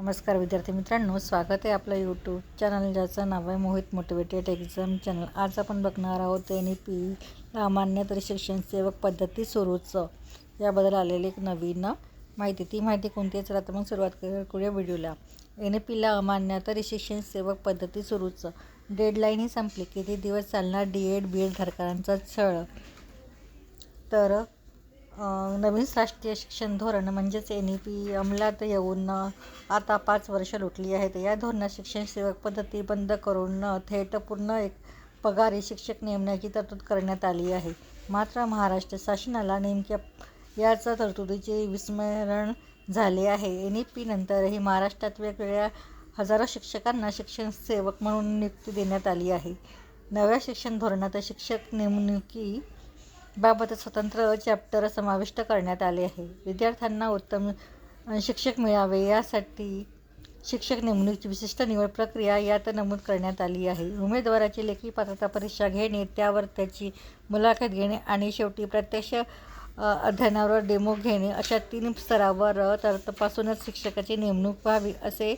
नमस्कार विद्यार्थी मित्रांनो स्वागत आहे आपलं यूट्यूब चॅनल ज्याचं नाव आहे मोहित मोटिवेटेड एक्झाम चॅनल आज आपण बघणार आहोत एन ई पी मान्यतर शिक्षण सेवक पद्धती सुरूच. याबद्दल आलेली एक नवीन माहिती. ती माहिती कोणती आहे? चला तर मग सुरुवात करूया व्हिडिओला. एन ई पीला अमान्यतर शिक्षण सेवक पद्धती सुरूच. डेडलाईन ही संपली. किती दिवस चालणार? डी एड बी एड धारकारांचा छळ. तर नवीन राष्ट्रीय शिक्षण धोरण म्हणजेच एन ई पी अंमलात येऊन आता पाच वर्ष लुटली आहेत. या धोरणात शिक्षण सेवक पद्धती बंद करून थेट पूर्ण एक पगारी शिक्षक नेमण्याची तरतूद करण्यात आली आहे. मात्र महाराष्ट्र शासनाला नेमक्या याच तरतुदीचे विस्मरण झाले आहे. एन ई पी नंतरही महाराष्ट्रात वेगवेगळ्या हजारो शिक्षकांना शिक्षण सेवक म्हणून नियुक्ती देण्यात आली आहे. नव्या शिक्षण धोरणात शिक्षक नेमणुकी बाबत स्वतंत्र चॅप्टर समाविष्ट करण्यात आले आहे. विद्यार्थ्यांना उत्तम शिक्षक मिळावे यासाठी शिक्षक नेमणुकीची विशिष्ट निवड प्रक्रिया यात नमूद करण्यात आली आहे. उमेदवाराची लेखी पात्रता परीक्षा घेणे त्यावर त्याची मुलाखत घेणे आणि शेवटी प्रत्यक्ष अध्ययनावर डेमो घेणे अशा तीन स्तरावर तर तपासूनच शिक्षकाची नेमणूक व्हावी असे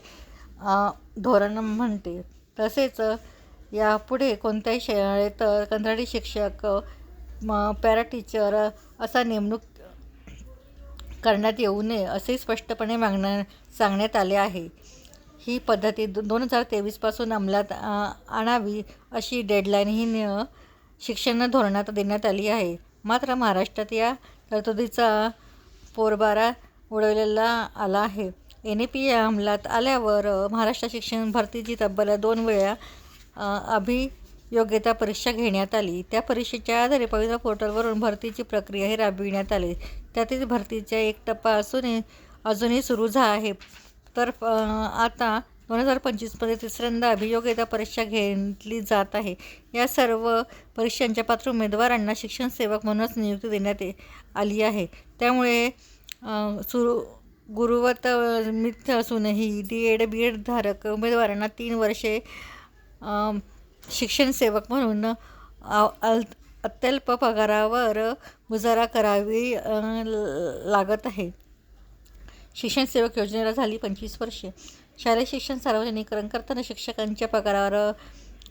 धोरण म्हणते. तसेच यापुढे कोणत्याही शाळेत कंत्राटी शिक्षक म पॅरा टीचर असा नेमणूक करण्यात येऊ नये असे स्पष्टपणे मागण्या सांगण्यात आले आहे. ही पद्धती दो दोन हजार तेवीसपासून अंमलात आणावी अशी डेडलाईन ही न शिक्षण धोरणात देण्यात आली आहे. मात्र महाराष्ट्रात या तरतुदीचा पोरबारा उडवलेला आला आहे. एन ए पी या अंमलात आल्यावर महाराष्ट्र शिक्षण भरतीची तब्बल दोन वेळा अभि योग्यता परीक्षा घेण्यात आली. त्या परीक्षेच्या आधारे पवित्र पोर्टलवरून भरतीची प्रक्रियाही राबविण्यात आली. त्यातील भरतीचा एक टप्पा असूनही अजूनही सुरू झा आहे. तर आता दोन हजार पंचवीसमध्ये तिसऱ्यांदा अभियोग्यता परीक्षा घेतली जात आहे. या सर्व परीक्षांच्या पात्र उमेदवारांना शिक्षण सेवक म्हणूनच नियुक्ती देण्यात आली आहे. त्यामुळे सुरू गुरुवत मिथ असूनही डी एड बी एड धारक उमेदवारांना तीन वर्षे शिक्षणसेवक म्हणून अत्यल्प पगारावर गुजारा करावी लागत आहे. शिक्षणसेवक योजनेला झाली पंचवीस वर्षे. शालेय शिक्षण सार्वजनिकरण करताना शिक्षकांच्या पगारावर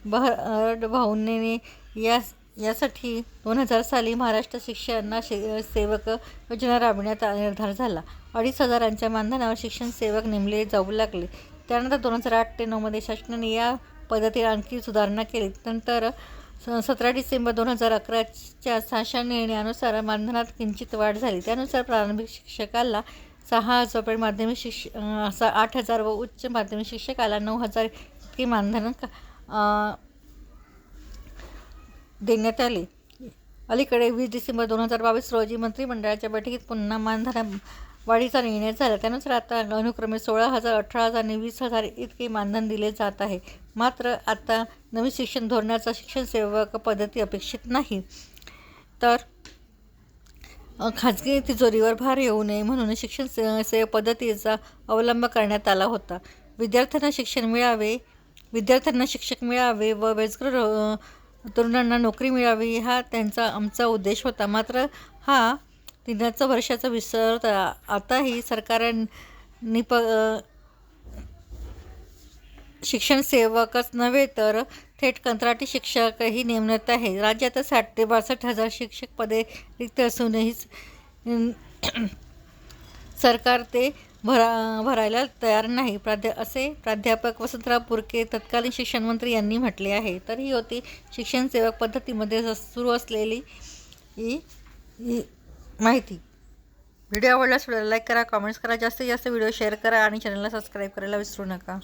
भर भाऊने या यासाठी दोन हजार साली महाराष्ट्र शिक्षण शे सेवक योजना राबविण्याचा निर्धार झाला. अडीच हजारांच्या मानधनावर शिक्षण सेवक नेमले जाऊ लागले. त्यानंतर दोन हजार आठ ते नऊमध्ये शासनाने या पद्धतीत आणखी सुधारणा केली. नंतर स- सतरा डिसेंबर दोन हजार अकराच्या शासन निर्णयानुसार मानधनात किंचित वाढ झाली. त्यानुसार प्रारंभिक शिक्षकाला सहा हजार रुपये माध्यमिक शिक्ष असा आठ हजार व उच्च माध्यमिक शिक्षकाला नऊ हजार इतके मानधन देण्यात आले. अलीकडे वीस डिसेंबर दोन हजार बावीस रोजी मंत्रिमंडळाच्या बैठकीत पुन्हा मानधन वाढीचा निर्णय झाला. त्यानुसार आता अनुक्रमे सोळा हजार अठरा हजार आणि वीस हजार इतके मानधन दिले जात आहे. मात्र आता नवीन शिक्षण धोरणाचा शिक्षण सेवक पद्धती अपेक्षित नाही. तर खाजगी तिजोरीवर भार येऊ नये म्हणून शिक्षण से सेवा पद्धतीचा अवलंब करण्यात आला होता. विद्यार्थ्यांना शिक्षण मिळावे विद्यार्थ्यांना शिक्षक मिळावे व बेजगर तरुणांना नोकरी मिळावी हा त्यांचा आमचा उद्देश होता. मात्र हा तीनाचं वर्षाचा विसर आताही सरकारने प शिक्षण सेवकच नव्हे तर थेट कंत्राटी शिक्षकही नेमण्यात आहे. राज्यात साठ ते बासष्ट हजार शिक्षक पदे रिक्त असूनही सरकार ते भरा भरायला तयार नाही. प्राध्या असे प्राध्यापक वसंतराव पुरके तत्कालीन शिक्षणमंत्री यांनी म्हटले आहे. तर ही होती शिक्षण सेवक पद्धतीमध्ये स- सुरू असलेली ही ही माहिती. व्हिडिओ आवडल्यास व्हिडिओला लाईक करा कमेंट्स करा जास्तीत जास्त व्हिडिओ शेअर करा आणि चॅनलला सबस्क्राईब करायला विसरू नका.